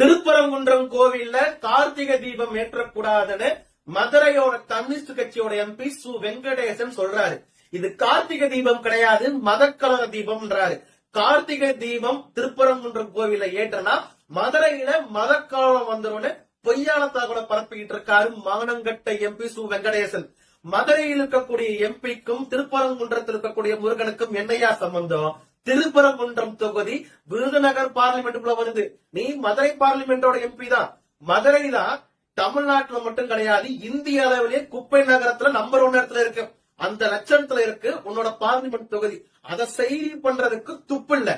திருப்பரங்குன்றம் கோவில்ல கார்த்திகை தீபம் ஏற்றக்கூடாதுன்னு மதுரையோட கம்யூனிஸ்ட் கட்சியோட எம்பி சு வெங்கடேசன் சொல்றாரு. இது கார்த்திகை தீபம் கிடையாது மதக்கலக தீபம்ன்றாரு. கார்த்திகை தீபம் திருப்பரங்குன்றம் கோவில்ல ஏற்றனா மதுரையில மதக்கலகம் வந்துடும் பொய்யான தகவலை பரப்பிக்கிட்டு இருக்காரு மானங்கட்ட எம்பி சு வெங்கடேசன். மதுரையில் இருக்கக்கூடிய எம்பிக்கும் திருப்பரங்குன்றத்தில் இருக்கக்கூடிய முருகனுக்கும் என்னையா சம்பந்தம்? திருப்பரங்குன்றம் தொகுதி விருதுநகர் பார்லிமெண்ட்டுக்குள்ள வருது. நீ மதுரை பார்லிமெண்டோட எம்பி தான். மதுரை தான் தமிழ்நாட்டுல மட்டும் கிடையாது இந்திய அளவிலே குப்பை நகரத்துல நம்பர் ஒன் இடத்துல இருக்கு. அந்த லட்சணத்துல இருக்கு உன்னோட பார்லிமெண்ட் தொகுதி. அதை செய்தி பண்றதுக்கு துப்பு இல்ல.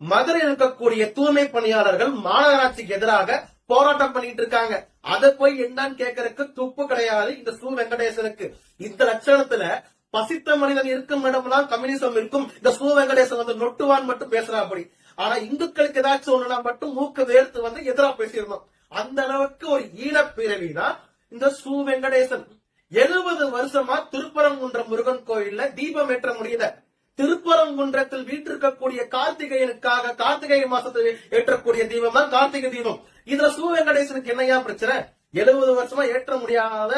மதுரை இருக்கக்கூடிய தூய்மை பணியாளர்கள் மாநகராட்சிக்கு எதிராக போராட்டம் பண்ணிட்டு இருக்காங்க. அதை போய் என்னன்னு கேட்கறதுக்கு துப்பு கிடையாது. இந்த சு வெங்கடேசனுக்கு. இந்த லட்சணத்துல பசித்த மனிதன் இருக்கும் இடம்லாம் கம்யூனிசம் இருக்கும். இந்த சு வெங்கடேசன் வந்து நொட்டுவான் மட்டும் பேசுறா அப்படி. ஆனா இந்துக்களுக்கு ஏதாச்சும் ஒண்ணுனா மட்டும் மூக்கு வேர்த்து வந்து எதிரா பேசியிருந்தோம் அந்த அளவுக்கு ஒரு ஈழப்பிறவி தான் இந்த சு வெங்கடேசன். எழுபது வருஷமா திருப்பரங்குன்ற முருகன் கோயில்ல தீபம் ஏற்ற முடியல. திருப்பரங்குன்றத்தில் வீட்டிருக்கக்கூடிய கார்த்திகேயனுக்காக கார்த்திகை மாசத்தில் ஏற்றக்கூடிய தீபம் தான் கார்த்திகை தீபம். இதுல சு வெங்கடேசனுக்கு என்னையா பிரச்சனை? எழுபது வருஷமா ஏற்ற முடியாத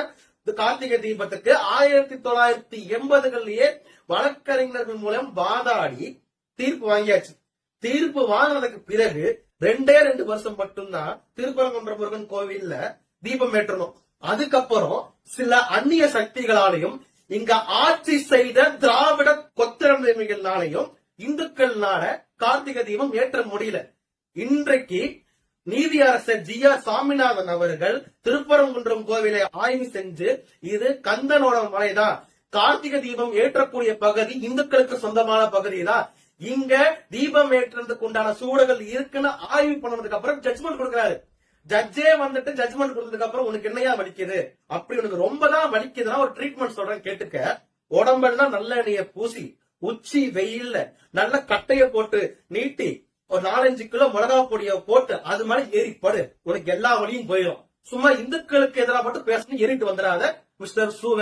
இந்த கார்த்திகை தீபத்துக்கு ஆயிரத்தி தொள்ளாயிரத்தி எண்பதுகள்லயே வழக்கறிஞர்கள் மூலம் வாதாடி தீர்ப்பு வாங்கியாச்சு. தீர்ப்பு வாங்கினதுக்கு பிறகு ரெண்டே ரெண்டு வருஷம் மட்டும்தான் திருப்பரங்குன்ற முருகன் கோவில்ல தீபம் ஏற்றணும். அதுக்கப்புறம் சில அந்நிய சக்திகளாலையும் இங்க ஆட்சி செய்த திராவிட கொத்திரமைகளாலையும் இந்துக்கள்னால கார்த்திகை தீபம் ஏற்ற முடியல. இன்றைக்கு நீதியரசர் ஜி ஆர் சாமிநாதன் அவர்கள் திருப்பரங்குன்றம் கோவிலை ஆய்வு செஞ்சு இது கந்தனோட மலைதான் கார்த்திகை தீபம் ஏற்றக்கூடிய பகுதி இந்துக்களுக்கு சொந்தமான பகுதி தான் இங்க தீபம் ஏற்றுறதுக்கு உண்டான சூழல்கள் இருக்குன்னு ஆய்வு பண்ணதுக்கு அப்புறம் ஜட்மெண்ட் கொடுக்கறாரு. ஜட்ஜே வந்துட்டு ஜட்மெண்ட் கொடுத்ததுக்கு அப்புறம் உனக்கு என்னையா வலிக்குது? அப்படி உனக்கு ரொம்ப தான் வலிக்குதுன்னா ஒரு ட்ரீட்மெண்ட் சொல்றேன் கேட்டுக்க. உடம்பெல்லாம் நல்ல எண்ணெய பூசி உச்சி வெயில்ல நல்ல கட்டைய போட்டு நீட்டி ஒரு நாலஞ்சு கிலோ மிளகா பொடிய போட்டு அது மாதிரி ஏறிப்படு உனக்கு எல்லா வழியும் போயிடும் சும்மா இந்துக்களுக்கு எதிராக மட்டும் பேசணும் ஏறிட்டு வந்துடாத மிஸ்டர் சூவன்